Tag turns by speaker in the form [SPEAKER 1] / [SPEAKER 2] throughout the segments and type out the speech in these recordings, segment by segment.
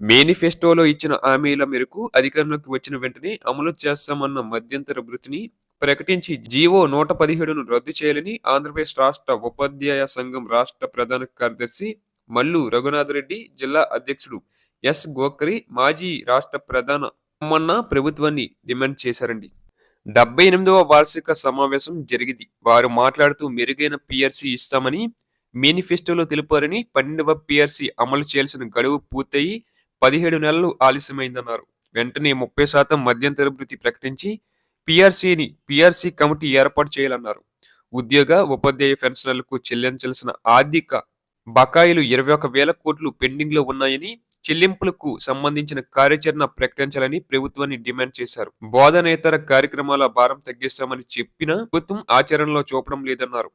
[SPEAKER 1] మేనిఫెస్టోలో ఇచ్చిన హామీల మేరకు అధికారంలోకి వచ్చిన వెంటనే అమలు చేస్తామన్న మధ్యంతర వృత్తిని ప్రకటించి జీవో నూట పదిహేడును రద్దు చేయాలని ఆంధ్రప్రదేశ్ రాష్ట్ర ఉపాధ్యాయ సంఘం రాష్ట్ర ప్రధాన కార్యదర్శి మల్లు రఘునాథరెడ్డి జిల్లా అధ్యక్షుడు ఎస్ గోకరి మాజీ రాష్ట్ర ప్రధాన మొన్న ప్రభుత్వాన్ని డిమాండ్ చేశారండి. డెబ్బై ఎనిమిదవ వార్షిక సమావేశం జరిగింది. వారు మాట్లాడుతూ మెరుగైన పిఆర్సీ ఇస్తామని మేనిఫెస్టోలో తెలిపారని పన్నెండవ పిఆర్సీ అమలు చేయాల్సిన గడువు పూర్తయి పదిహేడు నెలలు ఆలస్యమైందన్నారు. వెంటనే ముప్పై శాతం మధ్యంతర భృతి ప్రకటించి పిఆర్సీని పిఆర్సీ కమిటీ ఏర్పాటు చేయాలన్నారు. ఉద్యోగ ఉపాధ్యాయ పెన్షనర్లకు చెల్లించాల్సిన ఆర్థిక బకాయిలు ఇరవై ఒక వేల కోట్లు పెండింగ్లో ఉన్నాయని చెల్లింపులకు సంబంధించిన కార్యాచరణ ప్రకటించాలని ప్రభుత్వాన్ని డిమాండ్ చేశారు. బోధనేతర కార్యక్రమాల భారం తగ్గిస్తామని చెప్పిన ప్రభుత్వం ఆచరణలో చూపడం లేదన్నారు.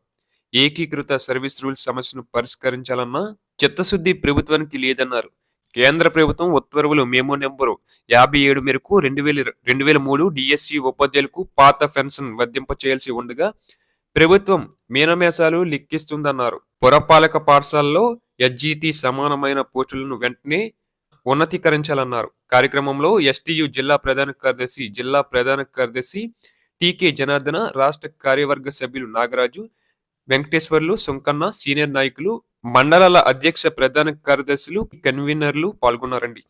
[SPEAKER 1] ఏకీకృత సర్వీస్ రూల్స్ సమస్యను పరిష్కరించాలన్న చిత్తశుద్ధి ప్రభుత్వానికి లేదన్నారు. కేంద్ర ప్రభుత్వం ఉత్తర్వులు మేము నెంబరు యాభై ఏడు మేరకు రెండు వేల రెండు వేల మూడు డిఎస్సి ఉపాధ్యాయులకు పాత పెన్షన్ వర్ధింప చేయాల్సి ఉండగా ప్రభుత్వం మీనమేషాలు లెక్కిస్తుందన్నారు. పురపాలక పాఠశాలలో ఎస్జిటి సమానమైన పోస్టులను వెంటనే ఉన్నతీకరించాలన్నారు. కార్యక్రమంలో ఎస్టీయు జిల్లా ప్రధాన కార్యదర్శి జిల్లా ప్రధాన కార్యదర్శి టీకే జనార్దన రాష్ట్ర కార్యవర్గ సభ్యులు నాగరాజు వెంకటేశ్వర్లు సుంకన్న సీనియర్ నాయకులు మండలాల అధ్యక్ష ప్రధాన కార్యదర్శులు కన్వీనర్లు పాల్గొన్నారండి.